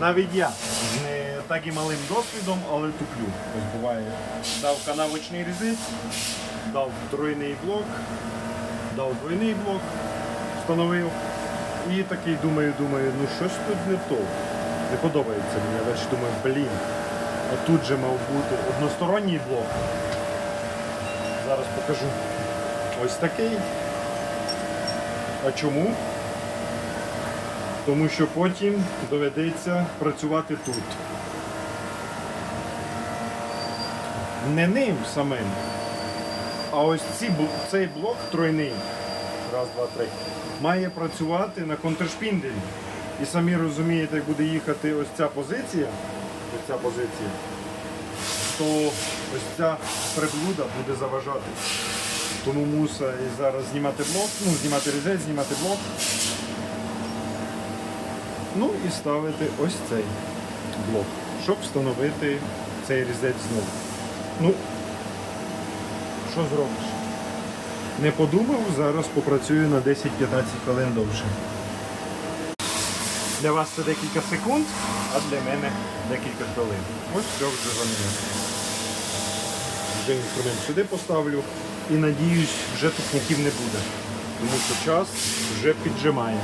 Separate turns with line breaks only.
Навіть я з не так і малим досвідом, але туплю. Ось буває. Дав канавочний різець, дав тройний блок, дав двойний блок, встановив. І такий думаю, думаю, ну щось тут не то. Не подобається мені. Далі думаю, блін. А тут же мав бути односторонній блок. Зараз покажу. Ось такий. А чому? Тому що потім доведеться працювати тут. Не ним самим, а ось ці, цей блок тройний, раз, два, три, має працювати на контршпінделі. І самі розумієте, як буде їхати ось ця позиція, ось ця позиція, то ось ця приблуда буде заважати. Тому муса зараз знімати блок, ну, знімати різець, знімати блок. Ну і ставити ось цей блок, щоб встановити цей різець знову. Ну, що зробиш? Не подумав, зараз попрацюю на 10-15 хвилин довше. Для вас це декілька секунд, а для мене декілька хвилин. Ось все вже замінено. Вже інструмент сюди поставлю і надіюсь, вже тупників не буде. Тому що час вже піджимає.